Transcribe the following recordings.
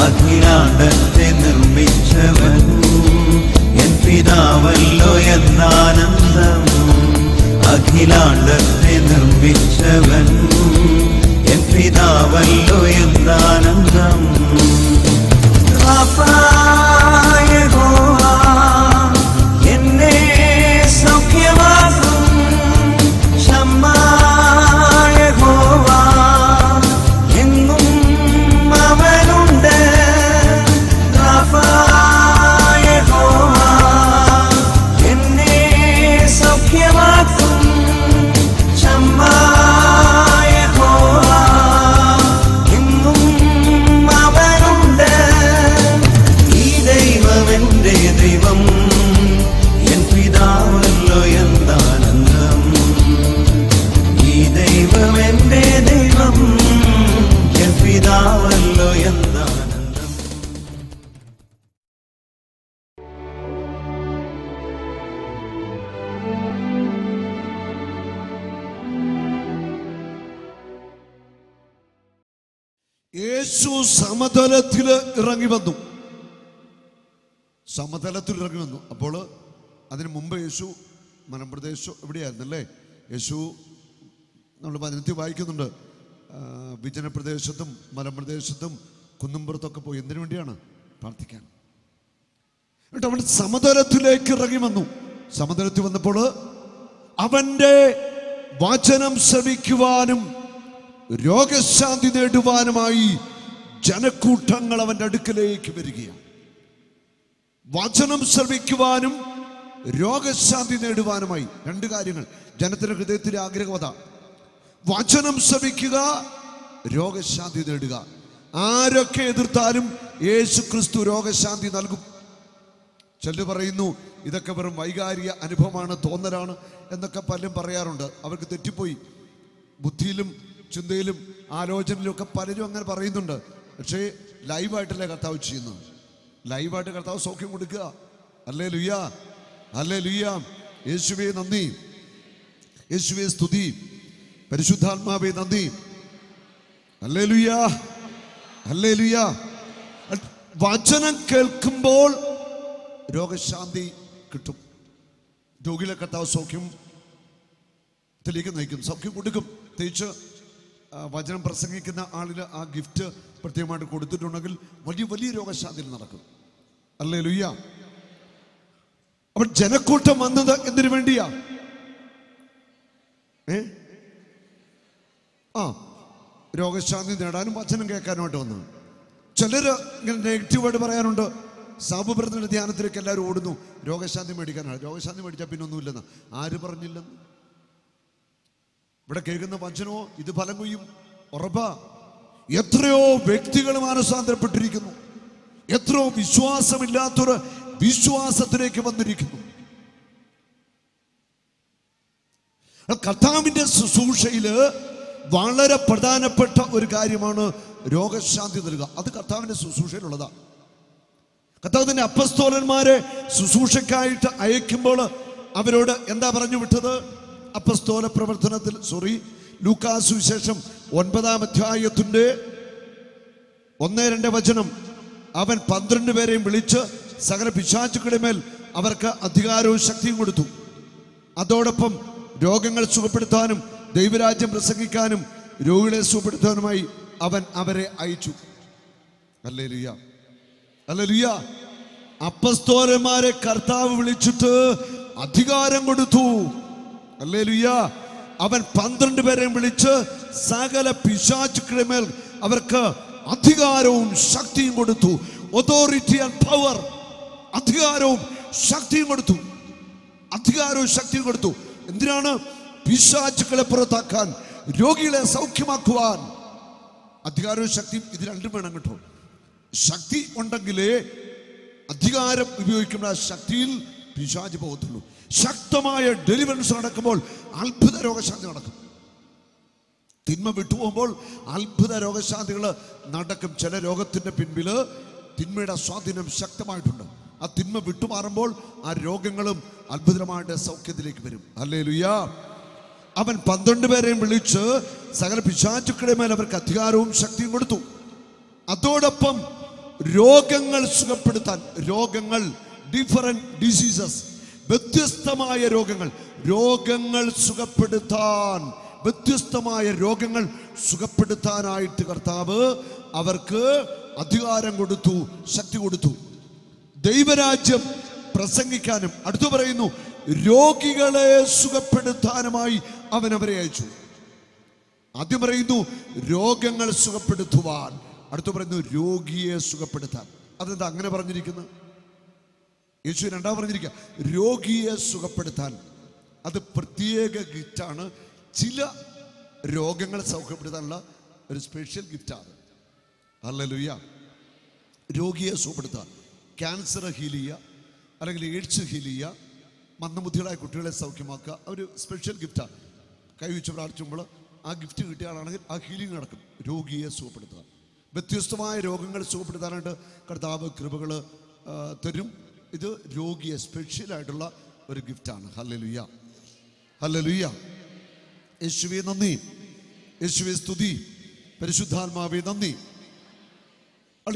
അഖിലാണ്ടത്തെ നിർമ്മിച്ചവൻ. N പിതാവല്ലോ എന്നാനന്ദം. അഖിലാണ്ടത്തെ നിർമ്മിച്ചവൻ. N പിതാവല്ലോ എന്നാനന്ദം. സമതലത്തിൽ ഇറങ്ങി വന്നു. സമതലത്തിൽ ഇറങ്ങി വന്നു. അപ്പോൾ അതിന് മുമ്പ് യേശു മലമ്പ്രദേശം എവിടെയായിരുന്നല്ലേ? യേശു നമ്മൾ വചനത്തിൽ വായിക്കുന്നുണ്ട്. വിജനപ്രദേശത്തും മലമ്പ്രദേശത്തും കുന്നുംപുറത്തൊക്കെ പോയി. എന്തിനു വേണ്ടിയാണ്? പ്രാർത്ഥിക്കാൻ. എന്നിട്ട് അവൻ സമതലത്തിലേക്ക് ഇറങ്ങി വന്നു. സമതലത്തിൽ വന്നപ്പോൾ അവന്റെ വചനം ശ്രമിക്കുവാനും രോഗശാന്തി നേടുവാനുമായി ജനക്കൂട്ടങ്ങൾ അവന്റെ അടുക്കലേക്ക് വരികയാണ്. വചനം ശ്രവിക്കുവാനും രോഗശാന്തി നേടുവാനുമായി രണ്ട് കാര്യങ്ങൾ. ജനത്തിന്റെ ഹൃദയത്തിലെ ആഗ്രഹവത വചനം ശ്രവിക്കുക രോഗശാന്തി നേടുക. ആരൊക്കെ എതിർത്താലും യേശു ക്രിസ്തു രോഗശാന്തി നൽകും. ചിലർ പറയുന്നു ഇതൊക്കെ വെറും വൈകാരിക അനുഭവമാണ് തോന്നലാണ് എന്നൊക്കെ പലരും പറയാറുണ്ട്. അവർക്ക് തെറ്റിപ്പോയി. ബുദ്ധിയിലും ചിന്തയിലും ആലോചനയിലും ഒക്കെ പലരും അങ്ങനെ പറയുന്നുണ്ട്. പക്ഷേ ലൈവായിട്ടല്ലേ കർത്താവ് ചെയ്യുന്നത്? ലൈവായിട്ട് കർത്താവ് സൗഖ്യം കൊടുക്കുക. അല്ലേ ലുയ്യ അല്ലേ ലുയ്യ യേശുവേ നന്ദി. യേശുവേ സ്തുതി. പരിശുദ്ധാത്മാവേ നന്ദി. അല്ലേ ലുയ്യ അല്ലേ ലുയ്യ വചനം കേൾക്കുമ്പോൾ രോഗശാന്തി കിട്ടും. രോഗികളെ കർത്താവ് സൗഖ്യം ത്തിലേക്ക് നയിക്കും. സൗഖ്യം കൊടുക്കും. പ്രത്യേകിച്ച് വചനം പ്രസംഗിക്കുന്ന ആളിന് ആ ഗിഫ്റ്റ് പ്രത്യേകമായിട്ട് കൊടുത്തിട്ടുണ്ടെങ്കിൽ വലിയ വലിയ രോഗശാന്തി നടക്കും. അല്ലേ ലുയ്യ അപ്പൊ ജനക്കൂട്ടം വന്നത് എന്തിനു വേണ്ടിയാ? ഏ? ആ രോഗശാന്തി നേടാനും വചനം കേൾക്കാനുമായിട്ട് വന്നു ചിലര് ഇങ്ങനെ നെഗറ്റീവായിട്ട് പറയാനുണ്ട്. സാബുബ്രത്തിന്റെ ധ്യാനത്തിലേക്ക് എല്ലാവരും ഓടുന്നു. രോഗശാന്തി മേടിക്കാനാണ്. രോഗശാന്തി മേടിച്ചാൽ പിന്നെ ഒന്നുമില്ലെന്ന് ആര് പറഞ്ഞില്ലെന്ന്? ഇവിടെ കേൾക്കുന്ന വചനോ ഇത് ഫലം കൊയ്യും. ഉറപ്പാ. എത്രയോ വ്യക്തികൾ മാനസാന്തരപ്പെട്ടിരിക്കുന്നു. എത്രയോ വിശ്വാസമില്ലാത്തൊരു വിശ്വാസത്തിലേക്ക് വന്നിരിക്കുന്നു. കർത്താവിന്റെ ശുശ്രൂഷയിൽ വളരെ പ്രധാനപ്പെട്ട ഒരു കാര്യമാണ് രോഗശാന്തി നൽകുക. അത് കർത്താവിന്റെ ശുശ്രൂഷയിലുള്ളതാ. കർത്താവിന്റെ അപ്പസ്തോലന്മാരെ ശുശ്രൂഷക്കായിട്ട് അയക്കുമ്പോൾ അവരോട് എന്താ പറഞ്ഞു വിട്ടത്? അപ്പസ്തോല പ്രവർത്തനത്തിൽ സോറി ലൂക്കാസ് വിശേഷം ഒൻപതാം അധ്യായത്തിന്റെ ഒന്നേ രണ്ട് വചനം. അവൻ പന്ത്രണ്ട് പേരെയും വിളിച്ച് സകല പിശാചുക്കളുടെ മേൽ അവർക്ക് അധികാരവും ശക്തിയും കൊടുത്തു. അതോടൊപ്പം രോഗങ്ങൾ സുഖപ്പെടുത്താനും ദൈവരാജ്യം പ്രസംഗിക്കാനും രോഗികളെ സുഖപ്പെടുത്താനുമായി അവൻ അവരെ അയച്ചു. അല്ലേ ലിയ അല്ലേ ലിയ അപ്പസ്തോലന്മാരെ കർത്താവ് വിളിച്ചിട്ട് അധികാരം കൊടുത്തു. അല്ലേ അവൻ പന്ത്രണ്ട് പേരെയും വിളിച്ച് സകല പിശാചുക്കളുടെ മേൽ അവർക്ക് അധികാരവും ശക്തിയും കൊടുത്തു. ഒതോറിറ്റി ആൻഡ് പവർ അധികാരവും ശക്തിയും കൊടുത്തു. അധികാരവും ശക്തിയും കൊടുത്തു. എന്തിനാണ്? പിശാചുക്കളെ പുറത്താക്കാൻ രോഗികളെ സൗഖ്യമാക്കുവാൻ. അധികാരവും ശക്തിയും ഇത് രണ്ടും വേണം കേട്ടോ. ശക്തി ഉണ്ടെങ്കിലേ അധികാരം ഉപയോഗിക്കുന്ന ശക്തിയിൽ പിശാച് പോകത്തുള്ളൂ. ശക്തമായ ഡെലിവറൻസ് നടക്കുമ്പോൾ അത്ഭുത രോഗശാന്തി നടക്കും. തിന്മ വിട്ടുപോകുമ്പോൾ അത്ഭുത രോഗശാന്തികൾ നടക്കും. ചില രോഗത്തിന്റെ പിൻപിൽ തിന്മയുടെ സ്വാധീനം ശക്തമായിട്ടുണ്ട്. ആ തിന്മ വിട്ടുമാറുമ്പോൾ ആ രോഗങ്ങളും അത്ഭുതമായിട്ട് സൗഖ്യത്തിലേക്ക് വരും. അല്ലേ ലുയാ അവൻ പന്ത്രണ്ട് പേരെയും വിളിച്ച് സകല പിശാചുക്കളുടെ മേൽ അവർക്ക് അധികാരവും ശക്തിയും കൊടുത്തു. അതോടൊപ്പം രോഗങ്ങൾ സുഖപ്പെടുത്താൻ രോഗങ്ങൾ ഡിഫറെന്റ് ഡിസീസസ് വ്യത്യസ്തമായ രോഗങ്ങൾ. രോഗങ്ങൾ സുഖപ്പെടുത്താൻ. വ്യത്യസ്തമായ രോഗങ്ങൾ സുഖപ്പെടുത്താനായിട്ട് കർത്താവ് അവർക്ക് അധികാരം കൊടുത്തു ശക്തി കൊടുത്തു. ദൈവരാജ്യം പ്രസംഗിക്കാനും അടുത്തു പറയുന്നു രോഗികളെ സുഖപ്പെടുത്താനുമായി അവൻ അവരെ അയച്ചു. ആദ്യം പറയുന്നു രോഗങ്ങൾ സുഖപ്പെടുത്തുവാൻ. അടുത്തു പറയുന്നു രോഗിയെ സുഖപ്പെടുത്താൻ. അതെന്താ അങ്ങനെ പറഞ്ഞിരിക്കുന്നത് യേശു രണ്ടാം പറഞ്ഞിരിക്കുക രോഗിയെ സുഖപ്പെടുത്താൻ. അത് പ്രത്യേക ഗിഫ്റ്റാണ് ചില രോഗങ്ങളെ സൗഖ്യപ്പെടുത്താനുള്ള ഒരു സ്പെഷ്യൽ ഗിഫ്റ്റാണ് അല്ലലുയ്യ രോഗിയെ സുഖപ്പെടുത്തുക. ക്യാൻസർ ഹീൽ ചെയ്യുക അല്ലെങ്കിൽ എയ്ഡ്സ് ഹീൽ ചെയ്യുക മന്ദബുദ്ധികളായ കുട്ടികളെ സൗഖ്യമാക്കുക ഒരു സ്പെഷ്യൽ ഗിഫ്റ്റാണ് കൈവച്ച് പ്രാർത്ഥിക്കുമ്പോൾ ആ ഗിഫ്റ്റ് കിട്ടിയ ആ ഹീലിംഗ് നടക്കും. രോഗിയെ സുഖപ്പെടുത്തുക. വ്യത്യസ്തമായ രോഗങ്ങൾ സുഖപ്പെടുത്താനായിട്ട് കർത്താവ് കൃപകൾ തരും. ഇത് രോഗിയെ സ്പെഷ്യലായിട്ടുള്ള ഒരു ഗിഫ്റ്റാണ് ഹല്ലലുയ്യ ഹല്ലലുയ്യ യേശുവെ നന്ദി. യേശുവെ സ്തുതി. പരിശുദ്ധാത്മാവെ നന്ദി.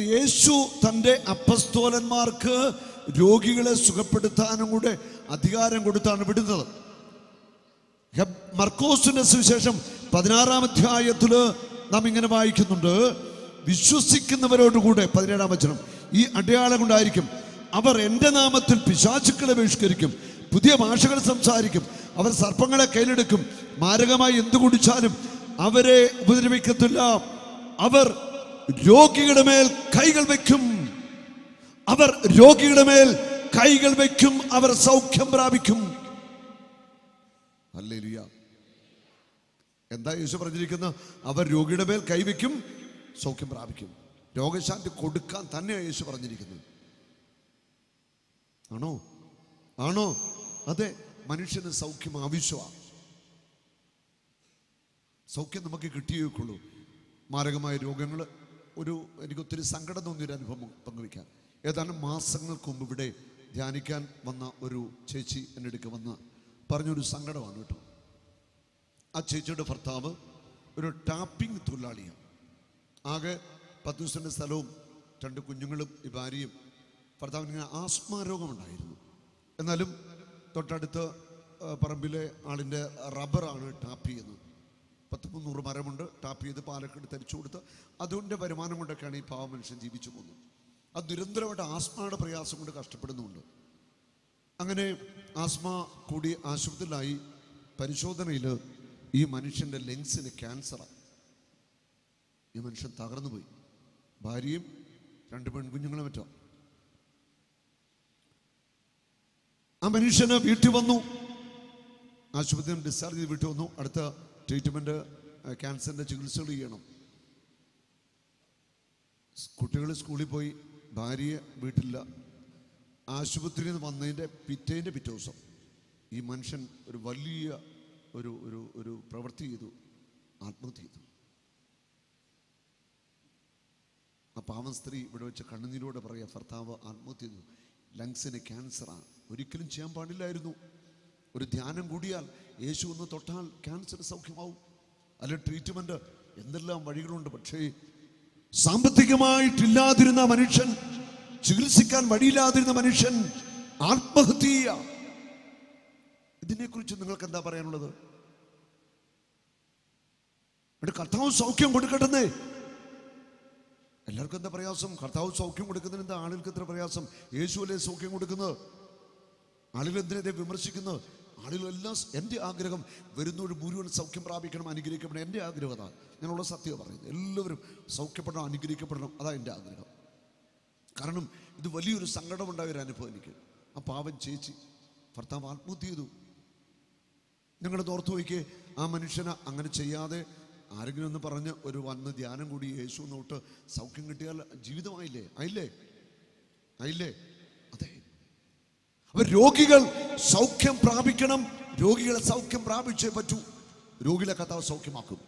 യേശു തന്റെ അപ്പസ്തോലന്മാർക്ക് രോഗികളെ സുഖപ്പെടുത്താനും കൂടെ അധികാരം കൊടുത്താണ് വിടുന്നത്. മർക്കോസിന്റെ സുവിശേഷം പതിനാറാം അധ്യായത്തിൽ നാം ഇങ്ങനെ വായിക്കുന്നുണ്ട്. വിശ്വസിക്കുന്നവരോടുകൂടെ പതിനേഴാം വചനം ഈ അടയാളം കൊണ്ടായിരിക്കും അവർ എന്റെ നാമത്തിൽ പിശാചുക്കളെ ബഹിഷ്കരിക്കും. പുതിയ ഭാഷകൾ സംസാരിക്കും. അവർ സർപ്പങ്ങളെ കയ്യിലെടുക്കും. മാരകമായി എന്തു കുടിച്ചാലും അവരെ ഉപദ്രവിക്കത്തില്ല. അവർ രോഗികളുടെ മേൽ കൈകൾ വയ്ക്കും. അവർ രോഗികളുടെ മേൽ കൈകൾ വയ്ക്കും. അവർ സൗഖ്യം പ്രാപിക്കും. ഹല്ലേലൂയ. എന്താ യേശു പറഞ്ഞിരിക്കുന്നത് അവർ രോഗിയുടെ മേൽ കൈവയ്ക്കും സൗഖ്യം പ്രാപിക്കും. രോഗശാന്തി കൊടുക്കാൻ തന്നെയാണ് യേശു പറഞ്ഞിരിക്കുന്നത്. ആണോ? ആണോ? അതെ മനുഷ്യന് സൗഖ്യം ആവശ്യമാണ് സൗഖ്യം നമുക്ക് കിട്ടിയേക്കുള്ളൂ. മാരകമായ രോഗങ്ങൾ ഒരു എനിക്കൊത്തിരി സങ്കടം തോന്നിയൊരു അനുഭവം പങ്കുവയ്ക്കാം. ഏതാനും മാസങ്ങൾക്ക് മുമ്പ് ഇവിടെ ധ്യാനിക്കാൻ വന്ന ഒരു ചേച്ചി എന്റെ അടുക്ക് വന്ന് പറഞ്ഞൊരു സങ്കടമാണ് കേട്ടോ. ആ ചേച്ചിയുടെ ഭർത്താവ് ഒരു ടാപ്പിംഗ് തൊഴിലാളിയാണ്. ആകെ പത്ത് ദിവസത്തിന്റെ സ്ഥലവും രണ്ട് കുഞ്ഞുങ്ങളും ഈ ഭാര്യയും ഭർത്താവിന് ഇങ്ങനെ ആസ്മ രോഗമുണ്ടായിരുന്നു എന്നാലും തൊട്ടടുത്ത് പറമ്പിലെ ആളിന്റെ റബ്ബറാണ് ടാപ്പ് ചെയ്യുന്നത്. പത്ത് മുന്നൂറ് മരമുണ്ട് ടാപ്പ് ചെയ്ത് പാലക്കെട്ട് തരിച്ചു കൊടുത്ത് അതുകൊണ്ട് വരുമാനം കൊണ്ടൊക്കെയാണ് ഈ പാവ മനുഷ്യൻ ജീവിച്ചു പോകുന്നത്. അത് നിരന്തരമായിട്ട് ആസ്മയുടെ പ്രയാസം കൊണ്ട് കഷ്ടപ്പെടുന്നുണ്ട്. അങ്ങനെ ആസ്മ കൂടി ആശുപത്രിയിലായി. പരിശോധനയിൽ ഈ മനുഷ്യന്റെ ലെങ്സിന് ക്യാൻസറാണ് ഈ മനുഷ്യൻ തകർന്നു പോയി ഭാര്യയും രണ്ട് പെൺകുഞ്ഞുങ്ങളും മറ്റോ. ആ മനുഷ്യന് വീട്ടിൽ വന്നു. ആശുപത്രി ഡിസ്ചാർജ് ചെയ്ത് വീട്ടിൽ വന്നു. അടുത്ത ട്രീറ്റ്മെന്റ് ക്യാൻസറിന്റെ ചികിത്സകൾ ചെയ്യണം. കുട്ടികൾ സ്കൂളിൽ പോയി. ഭാര്യയെ വീട്ടില്ല ആശുപത്രിയിൽ നിന്ന് വന്നതിന്റെ പിറ്റേന്റെ പിറ്റേ ദിവസം ഈ മനുഷ്യൻ ഒരു വലിയ ഒരു ഒരു ഒരു പ്രവൃത്തി ചെയ്തു. ആത്മഹത്യ ചെയ്തു. ആ പാവം സ്ത്രീ ഇവിടെ വെച്ച് കണ്ണുനീരോടെ പറയുക ഭർത്താവ് ആത്മഹത്യ ചെയ്തു. ലങ്സിന് ക്യാൻസറാണ് ഒരിക്കലും ചെയ്യാൻ പാടില്ലായിരുന്നു. ഒരു ധ്യാനം കൂടിയാൽ യേശു ഒന്ന് തൊട്ടാൽ ക്യാൻസർ സൗഖ്യമാവും. അല്ല ട്രീറ്റ്മെന്റ് എന്തെല്ലാം വഴികളുണ്ട്. പക്ഷേ സാമ്പത്തികമായിട്ടില്ലാതിരുന്ന മനുഷ്യൻ ചികിത്സിക്കാൻ വഴിയില്ലാതിരുന്ന മനുഷ്യൻ ആത്മഹത്യ. ഇതിനെക്കുറിച്ച് നിങ്ങൾക്ക് എന്താ പറയാനുള്ളത്? എന്നിട്ട് കർത്താവ് സൗഖ്യം കൊടുക്കട്ടെന്നേ. എല്ലാവർക്കും എന്താ പ്രയാസം? കർത്താവ് സൗഖ്യം കൊടുക്കുന്നതിന് എന്താ ആളുകൾക്ക് എത്ര പ്രയാസം? യേശുവല്ലേ സൗഖ്യം കൊടുക്കുന്നത്? ആളുകൾ എന്തിനെ വിമർശിക്കുന്നത് ആളുകളെല്ലാം എന്റെ ആഗ്രഹം വരുന്നവർ മുഴുവൻ സൗഖ്യം പ്രാപിക്കണം അനുഗ്രഹിക്കപ്പെടണം. എന്റെ ആഗ്രഹം അതാണ് ഞാനുള്ള സത്യം പറയുന്നത്. എല്ലാവരും സൗഖ്യപ്പെടണം അനുഗ്രഹിക്കപ്പെടണം. അതാണ് എന്റെ ആഗ്രഹം. കാരണം ഇത് വലിയൊരു സങ്കടമുണ്ടായ ഒരു അനുഭവം എനിക്ക്. ആ പാവൻ ചേച്ചി ഭർത്താവ് ആത്മഹത്യ ചെയ്തു. ഞങ്ങളുടെ ഓർത്ത് നോക്കിയേ. ആ മനുഷ്യനെ അങ്ങനെ ചെയ്യാതെ ആരെങ്കിലും ഒന്ന് പറഞ്ഞ് ഒരു വന്ന് ധ്യാനം കൂടി യേശു നോട്ട് സൗഖ്യം കിട്ടിയാൽ ജീവിതമായില്ലേ? ആയില്ലേ? ആയില്ലേ? അപ്പൊ രോഗികൾ സൗഖ്യം പ്രാപിക്കണം. രോഗികളെ സൗഖ്യം പ്രാപിച്ചേ പറ്റൂ. രോഗികളെ കഥാവ് സൗഖ്യമാക്കും.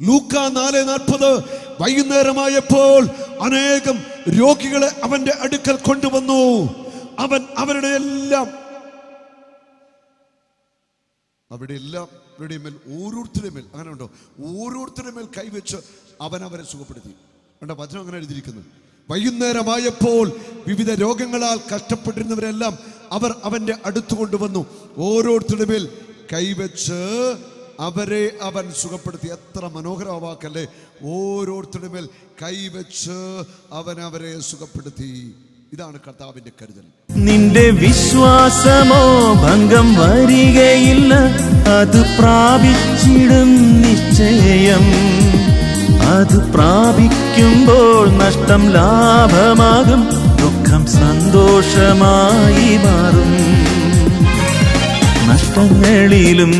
ലൂക്ക നാല് നാൽപ്പത് വൈകുന്നേരമായപ്പോൾ അനേകം രോഗികളെ അവന്റെ അടുക്കൽ കൊണ്ടുവന്നു. അവൻ അവരുടെ എല്ലാം അവരുടെ എല്ലാവരുടെ മേൽ ഓരോരുത്തരുടെ മേൽ അങ്ങനെ ഉണ്ടോ? ഓരോരുത്തരുടെ മേൽ കൈവച്ച് അവൻ അവരെ സുഖപ്പെടുത്തി. കണ്ടോ? വചനം അങ്ങനെ എഴുതിയിരിക്കുന്നു. വൈകുന്നേരമായപ്പോൾ വിവിധ രോഗങ്ങളാൽ കഷ്ടപ്പെട്ടിരുന്നവരെല്ലാം അവർ അവന്റെ അടുത്ത് കൊണ്ടുവന്നു. ഓരോരുത്തരുടെ മേൽ കൈവച്ച് അവരെ അവൻ സുഖപ്പെടുത്തി. എത്ര മനോഹര വാക്കല്ലേ. ഓരോരുത്തരുടെ മേൽ കൈവച്ച് അവൻ അവരെ സുഖപ്പെടുത്തി. ഇതാണ് കർത്താവിന്റെ കരുതൽ. നിന്റെ വിശ്വാസമോ ഭംഗം വരികയില്ല. അത് പ്രാപിച്ചിടും നിശ്ചയം. അത് പ്രാപിക്കുമ്പോൾ നഷ്ടം ലാഭമാകും. സന്തോഷമായി മാറും. നഷ്ടങ്ങളിലും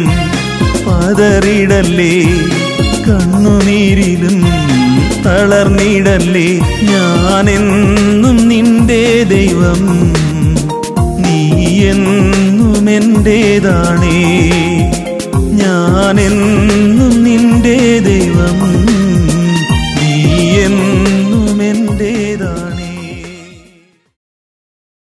പതറിടല്ലേ കണ്ണുനീരിലും തളർന്നിടല്ലേ ഞാനെന്നും നിന്റെ ദൈവം നീ എന്നും ഞാനെന്നും